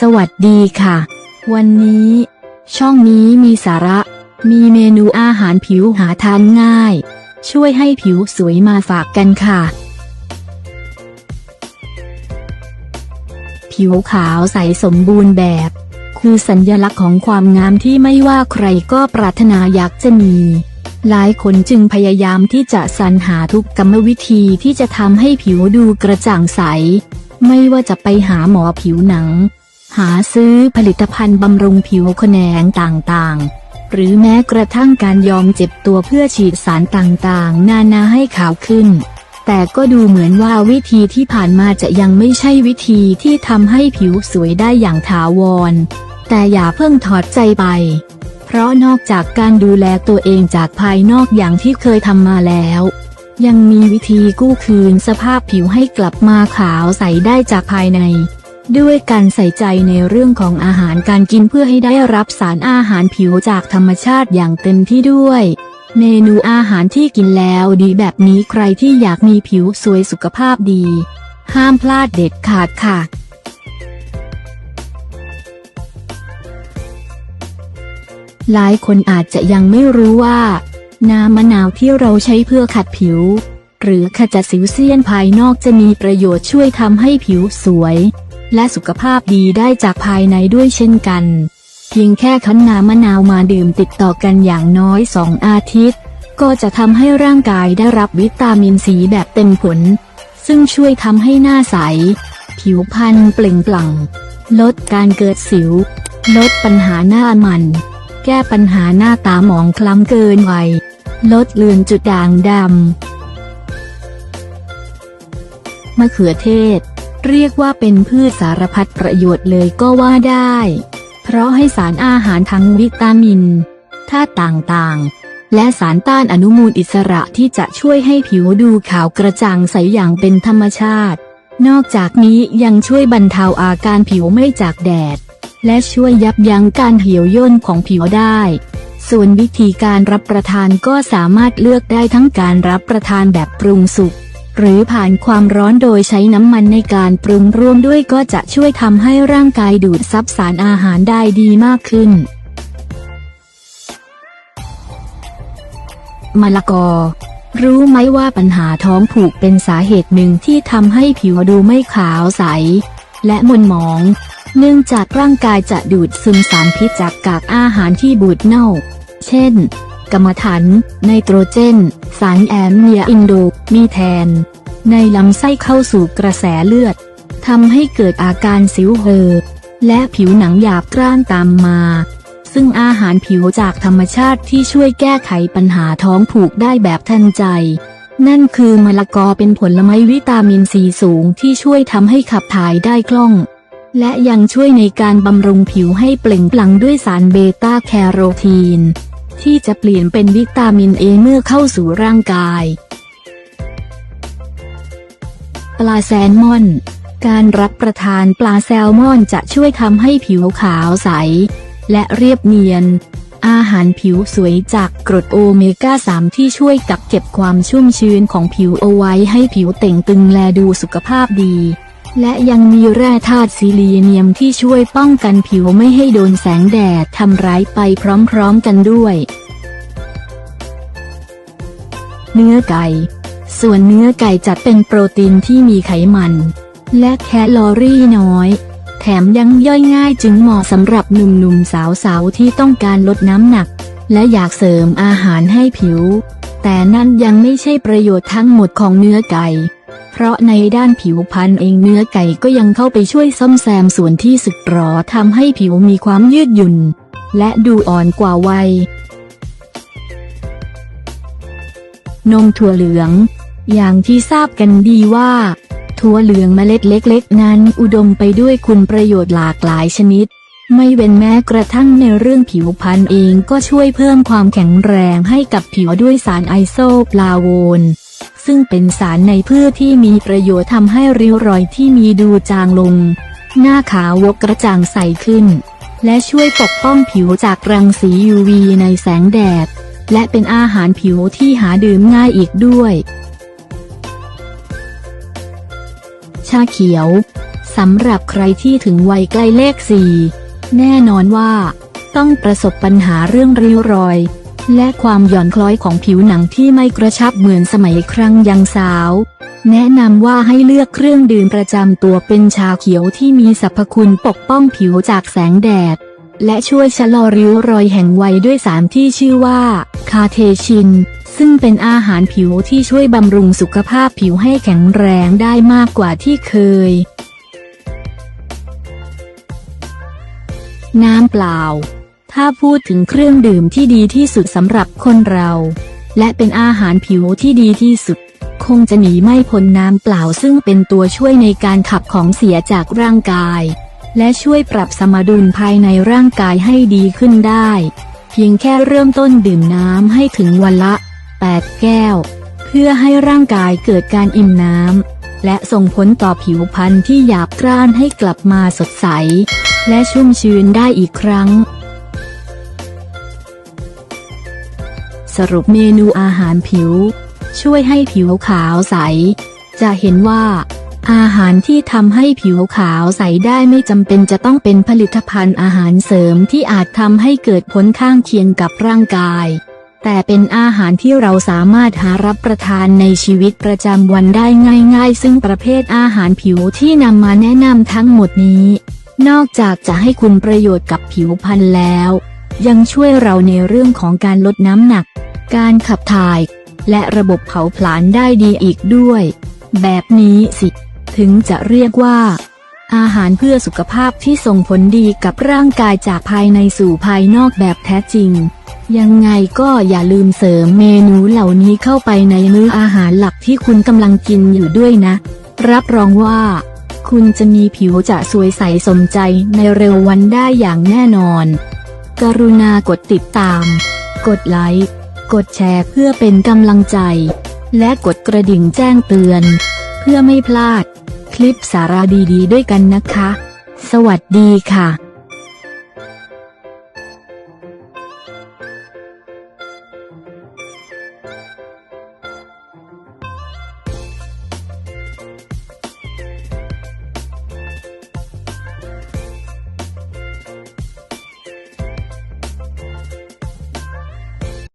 สวัสดีค่ะ วันนี้ ช่องนี้มีสาระ มีเมนูอาหารผิวหาทานง่าย ช่วยให้ผิวสวยมาฝากกันค่ะ ผิวขาวใสสมบูรณ์แบบ คือสัญญลักษณ์ของความงามที่ไม่ว่าใครก็ปรารถนาอยากจะมี หลายคนจึงพยายามที่จะสรรหาทุกกรรมวิธีที่จะทำให้ผิวดูกระจ่างใสไม่ว่าจะไปหาหมอผิวหนัง หาซื้อผลิตภัณฑ์บำรุงผิวแขนงต่างๆ หรือแม้กระทั่งการยอมเจ็บตัวเพื่อฉีดสารต่างๆ นานาให้ขาวขึ้น แต่ก็ดูเหมือนว่าวิธีที่ผ่านมาจะยังไม่ใช่วิธีที่ทำให้ผิวสวยได้อย่างถาวร แต่อย่าเพิ่งถอดใจไป เพราะนอกจากการดูแลตัวเองจากภายนอกอย่างที่เคยทำมาแล้วยังมีวิธีกู้คืนสภาพผิวให้กลับมาขาวใสได้จากภายใน ด้วยการใส่ใจในเรื่องของอาหารการกินเพื่อให้ได้รับสารอาหารผิวจากธรรมชาติอย่างเต็มที่ด้วย เมนูอาหารที่กินแล้วดีแบบนี้ใครที่อยากมีผิวสวยสุขภาพดี ห้ามพลาดเด็ดขาดค่ะหลายคนอาจจะยังไม่รู้ว่า น้ำมะนาวที่เราใช้เพื่อขัดผิว หรือขจัดสิวเซียนภายนอกจะมีประโยชน์ช่วยทำให้ผิวสวย และสุขภาพดีได้จากภายในด้วยเช่นกัน เพียงแค่คั้นน้ำมะนาวมาดื่มติดต่อกันอย่างน้อยสองอาทิตย์ ก็จะทำให้ร่างกายได้รับวิตามินซีแบบเต็มผล ซึ่งช่วยทำให้หน้าใส ผิวพรรณเปล่งปลั่ง ลดการเกิดสิว ลดปัญหาหน้ามัน แก้ปัญหาหน้าตาหมองคล้ำเกินวัยลดเลือนจุดด่างดำมะเขือเทศ เรียกว่าเป็นพืชสารพัดประโยชน์เลยก็ว่าได้ เพราะให้สารอาหารทั้งวิตามินธาตุต่างๆ และสารต้านอนุมูลอิสระที่จะช่วยให้ผิวดูขาวกระจ่างใสอย่างเป็นธรรมชาติ นอกจากนี้ยังช่วยบรรเทาอาการผิวไม่จากแดด และช่วยยับยั้งการเหี่ยวย่นของผิวได้ ส่วนวิธีการรับประทานก็สามารถเลือกได้ทั้งการรับประทานแบบปรุงสุก หรือผ่านความร้อนโดยใช้น้ำมันในการปรุงร่วมด้วยก็จะช่วยทำให้ร่างกายดูดซับสารอาหารได้ดีมากขึ้น มะละกอ รู้ไหมว่าปัญหาท้องผูกเป็นสาเหตุหนึ่งที่ทำให้ผิวดูไม่ขาวใส และมนหมอง เนื่องจากร่างกายจะดูดซึมสารพิษจากกากอาหารที่บูดเน่า เช่น กรรมฐานไนโตรเจน สารแอมเนียอินโดมีแทน ในลำไส้เข้าสู่กระแสเลือดทำให้เกิดอาการสิวเห่อและผิวหนังหยาบกร้านตามมา ซึ่งอาหารผิวจากธรรมชาติที่ช่วยแก้ไขปัญหาท้องผูกได้แบบทันใจ นั่นคือมะละกอเป็นผลไม้วิตามินซีสูงที่ช่วยทำให้ขับถ่ายได้คล่อง และยังช่วยในการบำรุงผิวให้เปล่งปลั่งด้วยสารเบต้าแคโรทีน ที่จะเปลี่ยนเป็นวิตามินเอเมื่อเข้าสู่ร่างกาย ปลาแซลมอน การรับประทานปลาแซลมอนจะช่วยทำให้ผิวขาวใส และเรียบเนียน อาหารผิวสวยจากกรดโอเมก้า 3 ที่ช่วยกักเก็บความชุ่มชื้นของผิวเอาไว้ให้ผิวเต่งตึงและดูสุขภาพดี และยังมีแร่ธาตุซีลีเนียมที่ช่วยป้องกันผิวไม่ให้โดนแสงแดดทำร้ายไปพร้อมๆกันด้วย เนื้อไก่ ส่วนเนื้อไก่จัดเป็นโปรตีนที่มีไขมัน และแคลอรี่น้อย แถมยังย่อยง่ายจึงเหมาะสำหรับหนุ่มๆสาวๆที่ต้องการลดน้ำหนัก และอยากเสริมอาหารให้ผิว แต่นั่นยังไม่ใช่ประโยชน์ทั้งหมดของเนื้อไก่ เพราะในด้านผิวพรรณเองเนื้อไก่ก็ยังเข้าไปช่วยซ่อมแซมส่วนที่สึกหรอทำให้ผิวมีความยืดหยุ่น และดูอ่อนกว่าวัย นมถั่วเหลือง อย่างที่ทราบกันดีว่า ถั่วเหลืองเมล็ดเล็ก ๆ นั้นอุดมไปด้วยคุณประโยชน์หลากหลายชนิด ไม่เว้นแม้กระทั่งในเรื่องผิวพรรณเองก็ช่วยเพิ่มความแข็งแรงให้กับผิวด้วยสารไอโซปลาโวนซึ่งเป็นสารในพืชที่มีประโยชน์ทำให้ริ้วรอยที่มีดูจางลง หน้าขาวกระจ่างใสขึ้น และช่วยปกป้องผิวจากรังสี UV ในแสงแดด และเป็นอาหารผิวที่หาดื่มง่ายอีกด้วย ชาเขียว สำหรับใครที่ถึงวัยใกล้เลขสี่ แน่นอนว่า ต้องประสบปัญหาเรื่องริ้วรอย และความหย่อนคล้อยของผิวหนังที่ไม่กระชับเหมือนสมัยครั้งยังสาว แนะนำว่าให้เลือกเครื่องดื่มประจำตัวเป็นชาเขียวที่มีสรรพคุณปกป้องผิวจากแสงแดด และช่วยชะลอริ้วรอยแห่งวัยด้วยสารที่ชื่อว่า คาเทชิน ซึ่งเป็นอาหารผิวที่ช่วยบำรุงสุขภาพผิวให้แข็งแรงได้มากกว่าที่เคย น้ำเปล่า ถ้าพูดถึงเครื่องดื่มที่ดีที่สุดสำหรับคนเรา และเป็นอาหารผิวที่ดีที่สุด คงจะหนีไม่พ้นน้ำเปล่าซึ่งเป็นตัวช่วยในการขับของเสียจากร่างกาย และช่วยปรับสมดุลภายในร่างกายให้ดีขึ้นได้ เพียงแค่เริ่มต้นดื่มน้ำให้ถึงวันละ 8 แก้ว เพื่อให้ร่างกายเกิดการอิ่มน้ำและส่งผลต่อผิวพรรณที่หยาบกร้านให้กลับมาสดใส และชุ่มชื้นได้อีกครั้ง สรุปเมนูอาหารผิว ช่วยให้ผิวขาวใส จะเห็นว่า อาหารที่ทำให้ผิวขาวใสได้ไม่จำเป็นจะต้องเป็นผลิตภัณฑ์อาหารเสริมที่อาจทำให้เกิดผลข้างเคียงกับร่างกาย แต่เป็นอาหารที่เราสามารถหารับประทานในชีวิตประจำวันได้ง่าย ๆ ซึ่งประเภทอาหารผิวที่นำมาแนะนำทั้งหมดนี้ นอกจากจะให้คุณประโยชน์กับผิวพรรณแล้ว ยังช่วยเราในเรื่องของการลดน้ำหนัก การขับถ่าย และระบบเผาผลาญได้ดีอีกด้วย แบบนี้สิ ถึงจะเรียกว่า อาหารเพื่อสุขภาพที่ส่งผลดีกับร่างกายจากภายในสู่ภายนอกแบบแท้จริง ยังไงก็อย่าลืมเสริมเมนูเหล่านี้เข้าไปในมื้ออาหารหลักที่คุณกำลังกินอยู่ด้วยนะ รับรองว่า คุณจะมีผิวจะสวยใสสมใจในเร็ววันได้อย่างแน่นอน กรุณากดติดตาม กดไลค์ กดแชร์เพื่อเป็นกำลังใจ และกดกระดิ่งแจ้งเตือน เพื่อไม่พลาด คลิปสาระดีๆด้วยกันนะคะ สวัสดีค่ะ